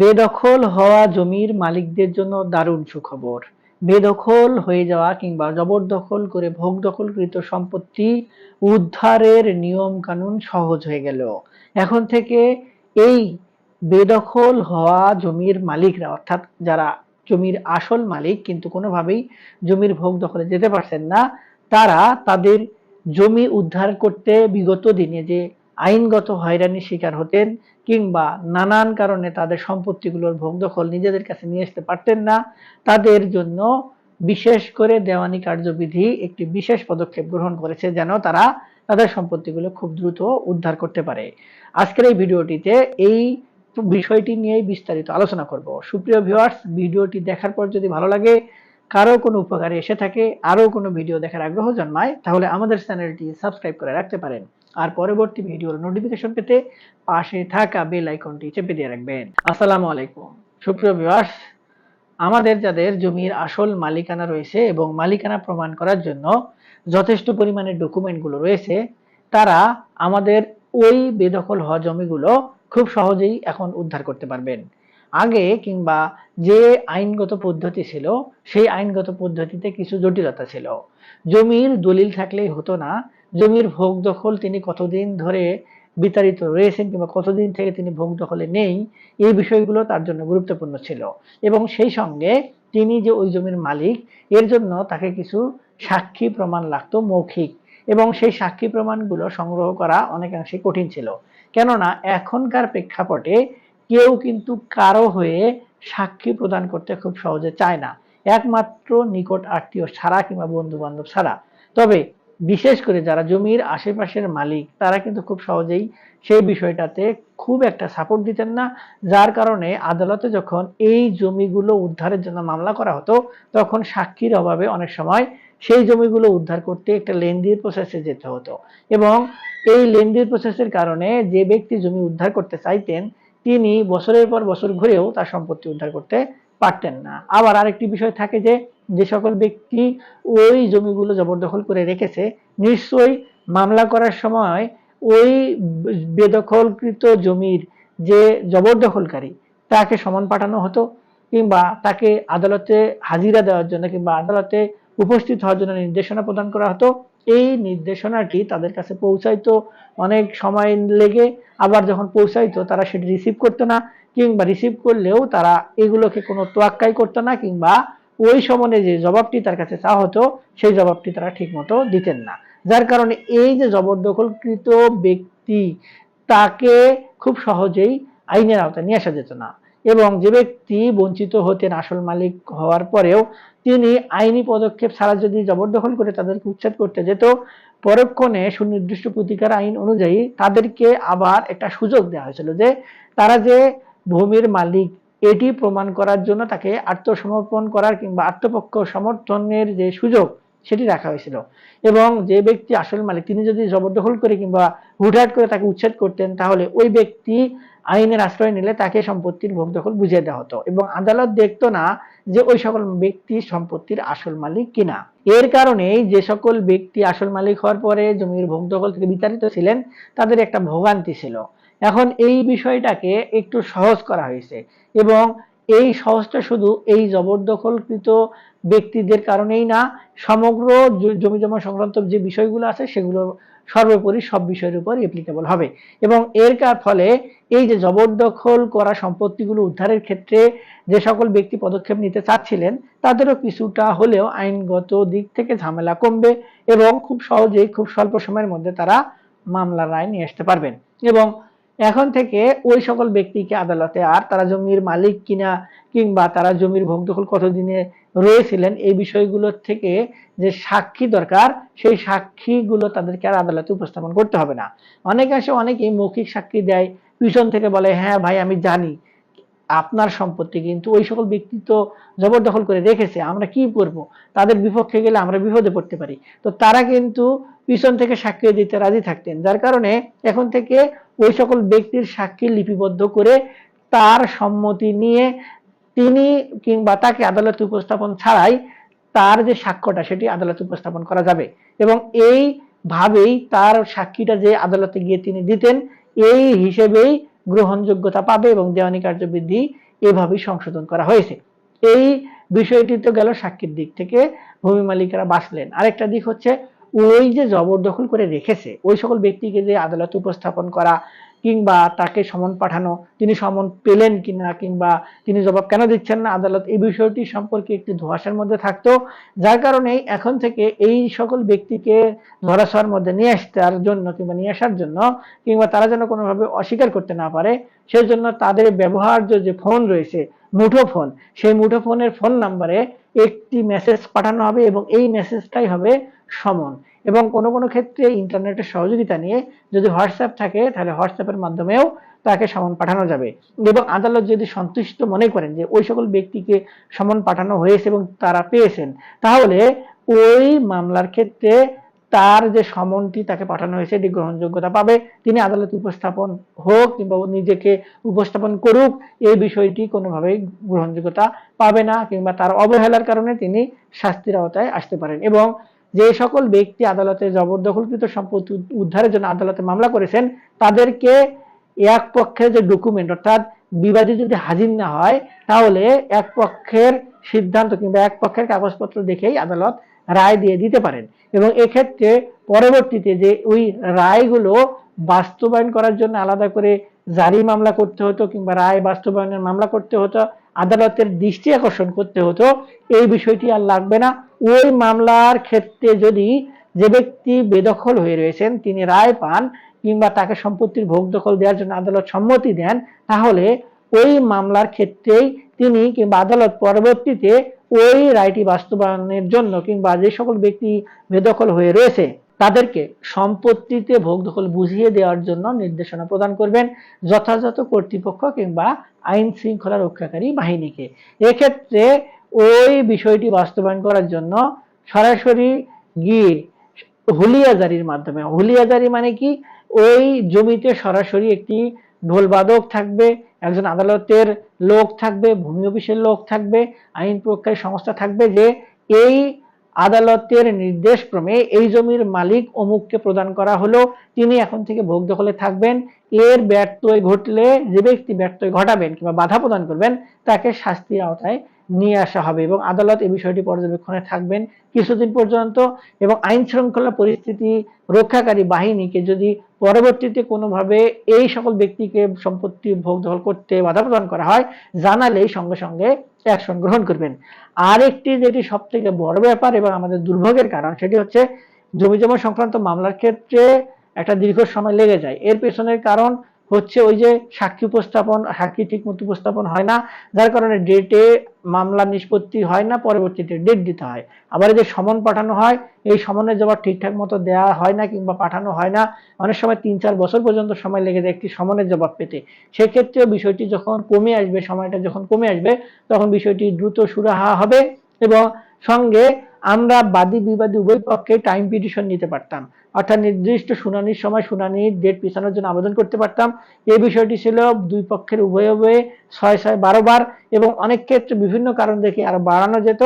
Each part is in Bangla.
বেদখল হওয়া জমির মালিকদের জন্য দারুণ সুখবর। বেদখল হয়ে যাওয়া কিংবা জবরদখল করে ভোগ দখলকৃত সম্পত্তি উদ্ধারের নিয়ম কানুন সহজ হয়ে গেল। এখন থেকে এই বেদখল হওয়া জমির মালিকরা, অর্থাৎ যারা জমির আসল মালিক কিন্তু কোনোভাবেই জমির ভোগ দখলে যেতে পারছেন না, তারা তাদের জমি উদ্ধার করতে বিগত দিনে যে আইনগত হয়রানির শিকার হতেন কিংবা নানান কারণে তাদের সম্পত্তিগুলোর ভোগ দখল নিজেদের কাছে নিয়ে আসতে পারতেন না। তাদের জন্য বিশেষ করে দেওয়ানি কার্যবিধি একটি বিশেষ পদক্ষেপ গ্রহণ করেছে যেন তারা তাদের সম্পত্তিগুলো খুব দ্রুত উদ্ধার করতে পারে। আজকের এই ভিডিওটিতে এই বিষয়টি নিয়েই বিস্তারিত আলোচনা করব। সুপ্রিয় ভিউয়ার্স ভিডিওটি দেখার পর যদি ভালো লাগে কারও কোনো উপকারে এসে থাকে আরও কোনো ভিডিও দেখার আগ্রহ জন্মায়, তাহলে আমাদের চ্যানেলটি সাবস্ক্রাইব করে রাখতে পারেন। আর পরবর্তী ভিডিওর নোটিফিকেশন পেতে পাশে থাকা বেল আইকনটি চেপে দিয়ে রাখবেন। আসসালামু আলাইকুম। সুপ্রিয় ভিউয়ার্স আমাদের যাদের জমির আসল মালিকানা রয়েছে এবং মালিকানা প্রমাণ করার জন্য যথেষ্ট পরিমাণে ডকুমেন্টগুলো রয়েছে, তারা আমাদের ওই বেদখল হওয়া জমিগুলো খুব সহজেই এখন উদ্ধার করতে পারবেন। আগে কিংবা যে আইনগত পদ্ধতি ছিল, সেই আইনগত পদ্ধতিতে কিছু জটিলতা ছিল। জমির দলিল থাকলেই হতো না। জমির ভোগ দখল তিনি কতদিন ধরে বিতাড়িত রয়েছেন কিংবা কতদিন থেকে তিনি ভোগ দখলে নেই, এই বিষয়গুলো তার জন্য গুরুত্বপূর্ণ ছিল। এবং সেই সঙ্গে তিনি যে ওই জমির মালিক, এর জন্য তাকে কিছু সাক্ষী প্রমাণ লাগতো মৌখিক। এবং সেই সাক্ষী প্রমাণগুলো সংগ্রহ করা অনেকাংশে কঠিন ছিল। কেননা, এখনকার প্রেক্ষাপটে কেউ কিন্তু কারও হয়ে সাক্ষী প্রদান করতে খুব সহজে চায় না। একমাত্র নিকট আত্মীয় ছাড়া কিংবা বন্ধু বান্ধব ছাড়া। তবে বিশেষ করে যারা জমির আশেপাশের মালিক, তারা কিন্তু খুব সহজেই সেই বিষয়টাতে খুব একটা সাপোর্ট দিতেন না। যার কারণে আদালতে যখন এই জমিগুলো উদ্ধারের জন্য মামলা করা হতো, তখন সাক্ষীর অভাবে অনেক সময় সেই জমিগুলো উদ্ধার করতে একটা লেন্দির প্রসেসে যেতে হতো। এবং এই লেন্দির প্রসেসের কারণে যে ব্যক্তি জমি উদ্ধার করতে চাইতেন তিনি বছরের পর বছর ঘুরেও তার সম্পত্তি উদ্ধার করতে পারতেন না। আবার আরেকটি বিষয় থাকে যে যে সকল ব্যক্তি ওই জমিগুলো জবরদখল করে রেখেছে, নিশ্চয়ই মামলা করার সময় ওই বেদখলকৃত জমির যে জবরদখলকারী, তাকে সমান পাঠানো হতো কিংবা তাকে আদালতে হাজিরা দেওয়ার জন্য কিংবা আদালতে উপস্থিত হওয়ার জন্য নির্দেশনা প্রদান করা হতো। এই নির্দেশনাটি তাদের কাছে পৌঁছাইতো অনেক সময় লেগে আবার যখন পৌঁছাইতো, তারা সেটি রিসিভ করতো না, কিংবা রিসিভ করলেও তারা এগুলোকে কোনো তোয়াক্কাই করতো না, কিংবা ওই সমনে যে জবাবটি তার কাছে চাওয়া হতো, সেই জবাবটি তারা ঠিকমতো দিতেন না। যার কারণে এই যে জবরদখলকৃত ব্যক্তি, তাকে খুব সহজেই আইনের আওতায় নিয়ে আসা যেত না। এবং যে ব্যক্তি বঞ্চিত হতেন আসল মালিক হওয়ার পরেও তিনি আইনি পদক্ষেপ ছাড়া যদি জবরদখল করে তাদেরকে উচ্ছেদ করতে যেত, পরক্ষণে সুনির্দিষ্ট প্রতিকার আইন অনুযায়ী তাদেরকে আবার একটা সুযোগ দেওয়া হয়েছিল যে তারা যে ভূমির মালিক, এটি প্রমাণ করার জন্য তাকে আত্মসমর্পণ করার কিংবা আত্মপক্ষ সমর্থনের যে সুযোগ সেটি রাখা হয়েছিল। এবং যে ব্যক্তি আসল মালিক, তিনি যদি জবরদখল করে কিংবা হুটহাট করে তাকে উচ্ছেদ করতেন, তাহলে ওই ব্যক্তি আইনের আশ্রয় নিলে তাকে সম্পত্তির ভোগ দখল বুঝিয়ে দেওয়া হতো এবং আদালত দেখতো না যে ওই সকল ব্যক্তি সম্পত্তির আসল মালিক কিনা। এর কারণে যে সকল ব্যক্তি আসল মালিক হওয়ার পরে জমির ভোগ দখল থেকে বিতাড়িত ছিলেন, তাদের একটা ভোগান্তি ছিল। এখন এই বিষয়টাকে একটু সহজ করা হয়েছে এবং এই সহজটা শুধু এই জবরদখলকৃত ব্যক্তিদের কারণেই না, সমগ্র জমি জমা সংক্রান্ত যে বিষয়গুলো আছে সেগুলো সর্বোপরি সব বিষয়ের উপর অ্যাপ্লিকেবল হবে। এবং এর কার ফলে এই যে জবরদখল করা সম্পত্তিগুলো উদ্ধারের ক্ষেত্রে যে সকল ব্যক্তি পদক্ষেপ নিতে চাচ্ছিলেন, তাদেরও কিছুটা হলেও আইনগত দিক থেকে ঝামেলা কমবে এবং খুব সহজেই খুব স্বল্প সময়ের মধ্যে তারা মামলার রায় নিয়ে আসতে পারবেন। এবং এখন থেকে ওই সকল ব্যক্তিকে আদালতে, আর তারা জমির মালিক কিনা কিংবা তারা জমির ভোগ দখল কতদিনে রয়েছিলেন, এই বিষয়গুলোর থেকে যে সাক্ষী দরকার, সেই সাক্ষীগুলো তাদেরকে আর আদালতে উপস্থাপন করতে হবে না। অনেকাংশে অনেকেই মৌখিক সাক্ষী দেয়, পিছন থেকে বলে হ্যাঁ ভাই, আমি জানি। আপনার সম্পত্তি কিন্তু ওই সকল ব্যক্তি তো জবরদখল করে রেখেছে, আমরা কি করব? তাদের বিপক্ষে গেলে আমরা বিপদে পড়তে পারি। তো তারা কিন্তু পিছন থেকে সাক্ষী দিতে রাজি থাকতেন, যার কারণে এখন থেকে ওই সকল ব্যক্তির সাক্ষী লিপিবদ্ধ করে তার সম্মতি নিয়ে তিনি কিংবা তাকে আদালতে উপস্থাপন ছাড়াই তার যে সাক্ষ্যটা, সেটি আদালতে উপস্থাপন করা যাবে। এবং এই ভাবেই তার সাক্ষীটা যে আদালতে গিয়ে তিনি দিতেন, এই হিসেবেই গ্রহণযোগ্যতা পাবে এবং দেওয়ানি কার্যবিধি এভাবেই সংশোধন করা হয়েছে। এই বিষয়টি তো গেল সাক্ষীর দিক থেকে, ভূমি মালিকেরা বাঁচলেন। আরেকটা দিক হচ্ছে ওই যে জবরদখল করে রেখেছে, ওই সকল ব্যক্তিকে যে আদালতে উপস্থাপন করা কিংবা তাকে সমন পাঠানো, তিনি সমন পেলেন কিনা কিংবা তিনি জবাব কেন দিচ্ছেন না আদালত, এই বিষয়টি সম্পর্কে একটি ধোঁয়াশার মধ্যে থাকতো। যার কারণে এখন থেকে এই সকল ব্যক্তিকে ধরাছোঁয়ার মধ্যে নিয়ে আসার জন্য কিংবা নিয়ে আসার জন্য কিংবা তারা যেন কোনোভাবে অস্বীকার করতে না পারে সেই জন্য তাদের ব্যবহার্য যে ফোন রয়েছে মুঠো ফোন সেই মুঠো ফোনের ফোন নাম্বারে একটি মেসেজ পাঠানো হবে এবং এই মেসেজটাই হবে সমন। এবং কোনো কোনো ক্ষেত্রে ইন্টারনেটের সহযোগিতা নিয়ে যদি হোয়াটসঅ্যাপ থাকে, তাহলে হোয়াটসঅ্যাপের মাধ্যমেও তাকে সমন পাঠানো যাবে। এবং আদালত যদি সন্তুষ্ট মনে করেন যে ওই সকল ব্যক্তিকে সমন পাঠানো হয়েছে এবং তারা পেয়েছেন, তাহলে ওই মামলার ক্ষেত্রে তার যে সমনটি তাকে পাঠানো হয়েছে, এটি গ্রহণযোগ্যতা পাবে। তিনি আদালতে উপস্থাপন হোক কিংবা নিজেকে উপস্থাপন করুক, এই বিষয়টি কোনোভাবেই গ্রহণযোগ্যতা পাবে না কিংবা তার অবহেলার কারণে তিনি শাস্তির আওতায় আসতে পারেন। এবং যে সকল ব্যক্তি আদালতে জবরদখলকৃত সম্পত্তি উদ্ধারের জন্য আদালতে মামলা করেছেন, তাদেরকে এক পক্ষের যে ডকুমেন্ট অর্থাৎ বিবাদী যদি হাজির না হয়, তাহলে এক পক্ষের সিদ্ধান্ত কিংবা এক পক্ষের কাগজপত্র দেখেই আদালত রায় দিয়ে দিতে পারেন। এবং এক্ষেত্রে পরবর্তীতে যে ওই রায়গুলো বাস্তবায়ন করার জন্য আলাদা করে জারি মামলা করতে হতো কিংবা রায় বাস্তবায়নের মামলা করতে হতো আদালতের দৃষ্টি আকর্ষণ করতে হতো, এই বিষয়টি আর লাগবে না। ওই মামলার ক্ষেত্রে যদি যে ব্যক্তি বেদখল হয়ে রয়েছেন, তিনি রায় পান কিংবা তাকে সম্পত্তির ভোগ দখল দেওয়ার জন্য আদালত সম্মতি দেন, তাহলে ওই মামলার ক্ষেত্রেই তিনি কিংবা আদালত পরবর্তীতে ওই রায়টি বাস্তবায়নের জন্য কিংবা যে সকল ব্যক্তি বেদখল হয়ে রয়েছে তাদেরকে সম্পত্তিতে ভোগ দখল বুঝিয়ে দেওয়ার জন্য নির্দেশনা প্রদান করবেন যথাযথ কর্তৃপক্ষ কিংবা আইন শৃঙ্খলা রক্ষাকারী বাহিনীকে। এক্ষেত্রে ওই বিষয়টি বাস্তবায়ন করার জন্য সরাসরি গিয়ে হুলিয়াজারির মাধ্যমে। হুলিয়াজারি মানে কি? ওই জমিতে সরাসরি একটি ঢোলবাদক থাকবে, একজন আদালতের লোক থাকবে, ভূমি অফিসের লোক থাকবে, আইন প্রয়োগকারী সংস্থা থাকবে যে এই আদালতের নির্দেশ ক্রমে এই জমির মালিক অমুককে প্রদান করা হলো। তিনি এখন থেকে ভোগ দখলে থাকবেন। এর ব্যর্থই ঘটলে যে ব্যক্তি ব্যর্থই ঘটাবেন কিংবা বাধা প্রদান করবেন, তাকে শাস্তির আওতায় নিয়ে আসা হবে এবং আদালত এই বিষয়টি পর্যবেক্ষণে থাকবেন কিছুদিন পর্যন্ত এবং আইন শৃঙ্খলা পরিস্থিতি রক্ষাকারী বাহিনীকে যদি পরবর্তীতে কোনোভাবে এই সকল ব্যক্তিকে সম্পত্তি ভোগ দখল করতে বাধা প্রদান করা হয়, জানালেই সঙ্গে সঙ্গে অ্যাকশন গ্রহণ করবেন। আরেকটি যেটি সব থেকে বড় ব্যাপার এবং আমাদের দুর্ভোগের কারণ, সেটি হচ্ছে জমি জমা সংক্রান্ত মামলার ক্ষেত্রে একটা দীর্ঘ সময় লেগে যায়। এর পেছনের কারণ হচ্ছে ওই যে সাক্ষী উপস্থাপন, সাক্ষী ঠিক মতো উপস্থাপন হয় না, যার কারণে ডেটে মামলা নিষ্পত্তি হয় না, পরবর্তীতে ডেট দিতে হয়। আবার এই যে সমন পাঠানো হয়, এই সমনের জবাব ঠিকঠাক মতো দেওয়া হয় না কিংবা পাঠানো হয় না, অনেক সময় তিন চার বছর পর্যন্ত সময় লেগে যায় একটি সমনের জবাব পেতে। সেক্ষেত্রেও বিষয়টি যখন কমে আসবে, সময়টা যখন কমে আসবে, তখন বিষয়টি দ্রুত সুরাহা হবে এবং সঙ্গে আমরা বাদী বিবাদী উভয় পক্ষে টাইম পিটিশন নিতে পারতাম। অর্থাৎ নির্দিষ্ট শুনানির সময় শুনানির ডেট পিছানোর জন্য আবেদন করতে পারতাম। এই বিষয়টি ছিল দুই পক্ষের উভয়ে উভয়ে ছয় ছয়, বারো বার এবং অনেক ক্ষেত্রে বিভিন্ন কারণ দেখে আরও বাড়ানো যেত।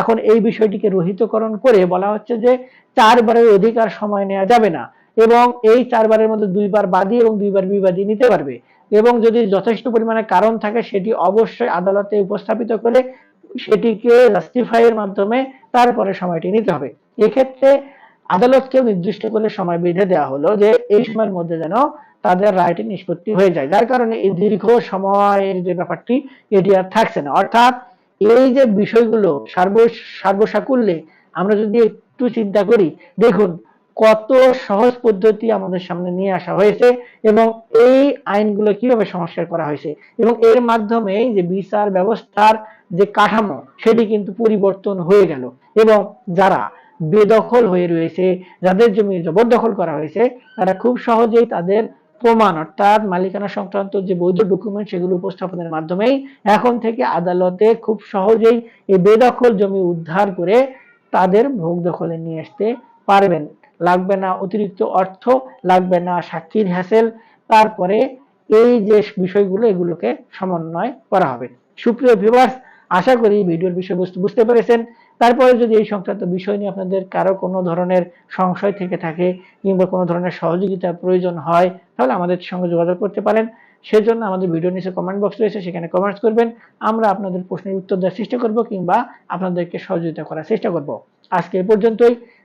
এখন এই বিষয়টিকে রহিতকরণ করে বলা হচ্ছে যে চারবারের অধিকার সময় নেওয়া যাবে না এবং এই চারবারের মধ্যে দুইবার বাদী এবং দুইবার বিবাদী নিতে পারবে। এবং যদি যথেষ্ট পরিমাণে কারণ থাকে সেটি অবশ্যই আদালতে উপস্থাপিত করে সেটিকে জাস্টিফাই এর মাধ্যমে তারপরে সময়টি নিতে হবে। এক্ষেত্রে আদালতকেও নির্দিষ্ট করে সময় বেঁধে দেওয়া হলো যে এই সময়ের মধ্যে যেন তাদের রায়টি নিষ্পত্তি হয়ে যায়। যার কারণে এই দীর্ঘ সময়ের যে ব্যাপারটি, এটি আর থাকছে না। অর্থাৎ এই যে বিষয়গুলো সার্ব, সার্বসাকুল্যে আমরা যদি একটু চিন্তা করি, দেখুন কত সহজ পদ্ধতি আমাদের সামনে নিয়ে আসা হয়েছে এবং এই আইনগুলো কীভাবে সংস্কার করা হয়েছে এবং এর মাধ্যমে যে বিচার ব্যবস্থার যে কাঠামো, সেটি কিন্তু পরিবর্তন হয়ে গেল এবং যারা বেদখল হয়ে রয়েছে, যাদের জমি জবরদখল করা হয়েছে, তারা খুব সহজেই তাদের প্রমাণ অর্থাৎ মালিকানা সংক্রান্ত যে বৈধ ডকুমেন্ট সেগুলো উপস্থাপনের মাধ্যমেই এখন থেকে আদালতে খুব সহজেই এই বেদখল জমি উদ্ধার করে তাদের ভোগ দখলে নিয়ে আসতে পারবেন। লাগবে না, অতিরিক্ত অর্থ লাগবে না, সাক্ষীর হ্যাসেল তারপরে এই যে বিষয়গুলো এগুলোকে সমন্বয় করা হবে। সুপ্রিয় ভিউয়ার্স আশা করি ভিডিওর বিষয়বস্তু বুঝতে পেরেছেন। তারপরে যদি এই সংক্রান্ত বিষয় নিয়ে আপনাদের কারও কোনো ধরনের সংশয় থেকে থাকে কিংবা কোনো ধরনের সহযোগিতা প্রয়োজন হয়, তাহলে আমাদের সঙ্গে যোগাযোগ করতে পারেন। সেজন্য আমাদের ভিডিও নিচে কমেন্ট বক্স রয়েছে, সেখানে কমেন্টস করবেন। আমরা আপনাদের প্রশ্নের উত্তর দেওয়ার চেষ্টা করব কিংবা আপনাদেরকে সহযোগিতা করার চেষ্টা করব। আজকে এ পর্যন্তই।